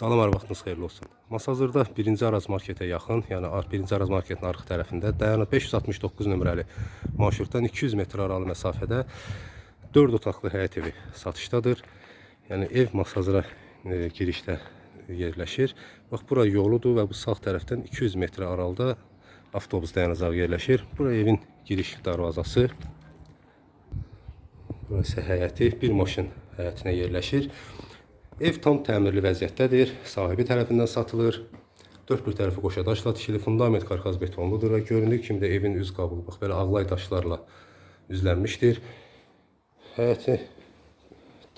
Salam, hər vaxtınız xeyirli olsun. Masazırda 1-ci Araz marketə yaxın, yəni 1-ci Araz marketin arxa tərəfində dayanıb 569 nömrəli marşrutdan 200 metr aralı məsafədə 4 otaqlı həyət evi satışdadır. Yəni ev Masazıra e, girişdə yerləşir. Bax bura yoludur və bu sağ tərəfdən 200 metr aralıda avtobus dayanacağı yerləşir. Bura evin giriş darvazası. Burası həyəti, bir maşın həyətinə yerləşir. Ev tam təmirli vəziyyətdədir. Sahibi tərəfindən satılır. Bir tərəfi qoşa daşla tikili, fundament karkaz betonludur və göründüyü kimi də evin üz qabığı bax belə ağlay daşlarla üzlənmişdir. Həyəti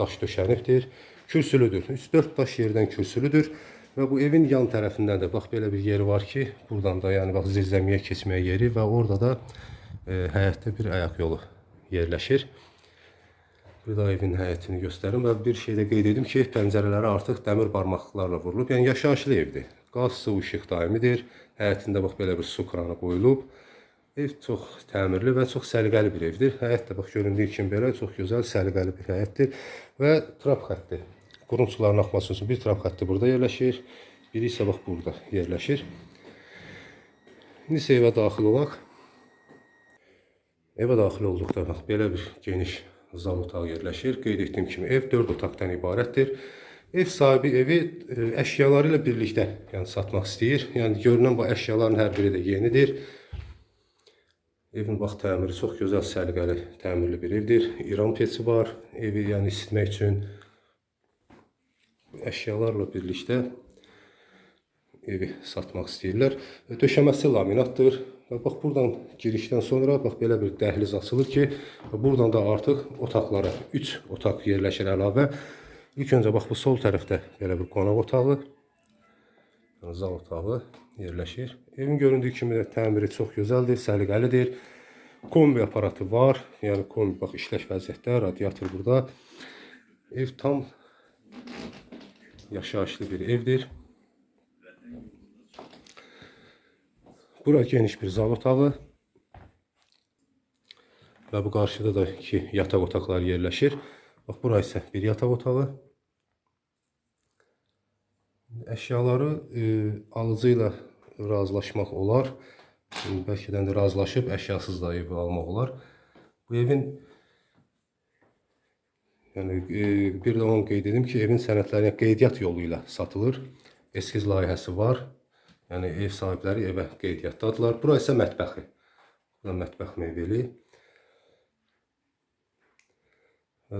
daş döşənibdir. Kürsülüdür. 3-4 daş yerdən kürsülüdür. Və bu evin yan tərəfindən də bax belə bir yeri var ki, buradan da yəni bax zirzəmiyə keçməyə yeri və orada da e, həyətdə bir ayaq yolu yerləşir. Burada evin həyətini göstərim və bir şey də qeyd edim ki, pəncərələri artıq dəmir barmaqlarla vurulub. Yəni yaşayışlı evdir. Qaz, su, işıq daimidir. Həyətində bax belə bir su kranı qoyulub. Ev çox təmirli və çox səliqəli bir evdir. Həyət də bax göründüyü kimi belə çox gözəl, səliqəli bir həyətdir və trap xətti. Quruntuların axması üçün bir trap xətti burada yerləşir. Biri isə bax burada yerləşir. İndi isə evə daxil olaq. Evə daxil olduqda bax belə bir geniş zal otağı yerləşir. Qeyd etdiyim kimi ev 4 otaqdan ibarətdir. Ev sahibi evi e, əşyaları ilə birlikdə yəni satmaq istəyir. Yəni görünən bu əşyaların hər biri də yenidir. Evin bax təmiri çox gözəl, səliqəli, təmirli bir evdir. İran peçi var. Evi yəni isitmək üçün əşyalarla birlikdə evi satmaq istəyirlər. E, Döşəməsi laminatdır. Və bax buradan girişdən sonra bax belə bir dəhliz açılır ki, buradan da artıq otaqlara 3 otaq yerləşir əlavə. İlk öncə bax bu sol tərəfdə belə bir qonaq otağı, zal otağı yerləşir. Evin göründüyü kimi də təmiri çox gözəldir, səliqəlidir. Kombi aparatı var. Yəni kombi bax işləş vəziyyətdə, radiator burada. Ev tam yaşayışlı bir evdir. Bura geniş bir zal otağı. Və bu qarşıda da iki yataq otaqları yerləşir. Bax bura isə bir yataq otağı. Əşyaları e, alıcı ilə razılaşmaq olar. Bəlkədən də razılaşıb əşyasız da evi almaq olar. Bu evin yəni e, bir də onu qeyd edim ki, evin sənədləri qeydiyyat yolu ilə satılır. Eskiz layihəsi var. Yəni ev sahibləri evə qeydiyyatdadırlar. Bura isə mətbəxi. Bura mətbəx mebeli.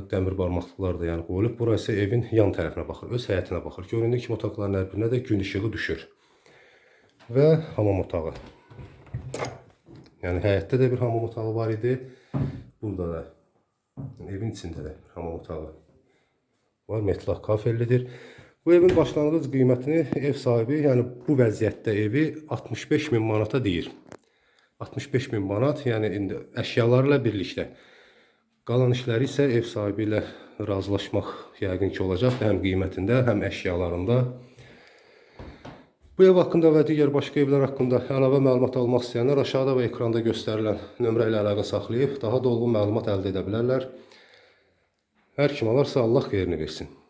Dəmir barmaqlıqlar da yəni qoyulub. Bura isə evin yan tərəfinə baxır, öz həyətinə baxır. Göründüyü kimi otaqların hər birinə də gün işığı düşür. Və hamam otağı. Yəni həyətdə də bir hamam otağı var idi. Burada da yəni, evin içində də hamam otağı var. Metlaq kafellidir. Bu evin başlanğıc qiymətini ev sahibi, yəni bu vəziyyətdə evi 65 min manata deyir. 65 min manat, yəni indi əşyaları ilə birlikdə. Qalan işləri isə ev sahibi ilə razılaşmaq yəqin ki olacaq, həm qiymətində, həm əşyalarında. Bu ev haqqında və digər başqa evlər haqqında əlavə məlumat almaq istəyənlər aşağıda və ekranda göstərilən nömrə ilə əlaqə saxlayıb daha dolğun məlumat əldə edə bilərlər. Hər kim alarsa Allah xeyrini versin.